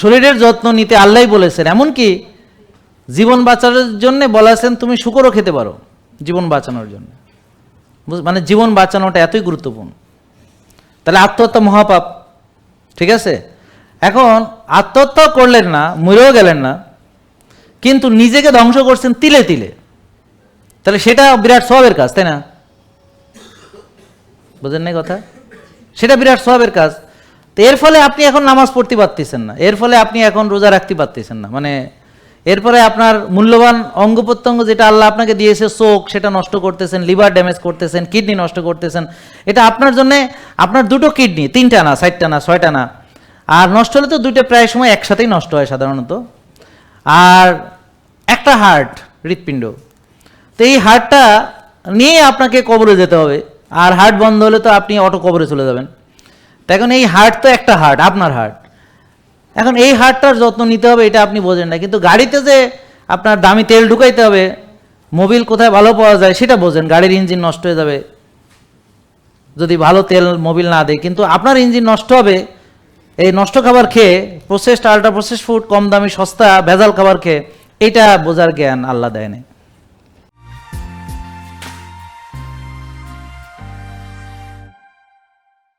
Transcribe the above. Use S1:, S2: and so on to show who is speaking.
S1: শরীরের যত্ন নিতে আল্লাহ বলেছেন। এমনকি জীবন বাঁচানোর জন্য বলেছেন, তুমি শুকরও খেতে পারো জীবন বাঁচানোর জন্য। মানে জীবন বাঁচানোটা এতই গুরুত্বপূর্ণ। তাহলে আত্মহত্যা মহাপাপ, ঠিক আছে? এখন আত্মহত্যা করলেন না, মরেও গেলেন না, কিন্তু নিজেকে ধ্বংস করছেন তিলে তিলে। তাহলে সেটা বিরাট স্বভাবের কাজ, তাই না? বুঝেন নাই কথা? সেটা বিরাট স্বভাবের কাজ। তো এর ফলে আপনি এখন নামাজ পড়তে পারতেছেন না। এর ফলে আপনি এখন রোজা রাখতে পারতেছেন না। মানে এরপরে আপনার মূল্যবান অঙ্গ প্রত্যঙ্গ যেটা আল্লাহ আপনাকে দিয়েছে, চোখ, সেটা নষ্ট করতেছেন, লিভার ড্যামেজ করতেছেন, কিডনি নষ্ট করতেছেন, এটা আপনার জন্য আপনার দুটো কিডনি, তিনটা না, চারটা না, ছয়টা না। আর নষ্ট হলে তো দুইটা প্রায় সময় একসাথেই নষ্ট হয় সাধারণত। আর একটা হার্ট, হৃৎপিণ্ড। তো এই হার্টটা নিয়ে আপনাকে কবরে যেতে হবে। আর হার্ট বন্ধ হলে তো আপনি অটো কবরে চলে যাবেন। তো এখন এই হার্ট তো একটা হার্ট, আপনার হার্ট। এখন এই হার্টটার যত্ন নিতে হবে, এটা আপনি বোঝেন না। কিন্তু গাড়িতে যে আপনার দামি তেল ঢুকাইতে হবে, মোবিল কোথায় ভালো পাওয়া যায় সেটা বোঝেন, গাড়ির ইঞ্জিন নষ্ট হয়ে যাবে। যদি ভালো তেল, মোবিল না দেয়, কিন্তু আপনার ইঞ্জিন নষ্ট হবে, এই নষ্ট খাবার খেয়ে প্রসেসড আল্ট্রা প্রসেস ফুড কম দামি, সস্তা, ভেজাল খাবার খেয়ে, এটা বোঝার জ্ঞান আল্লাহ দেয় নাই।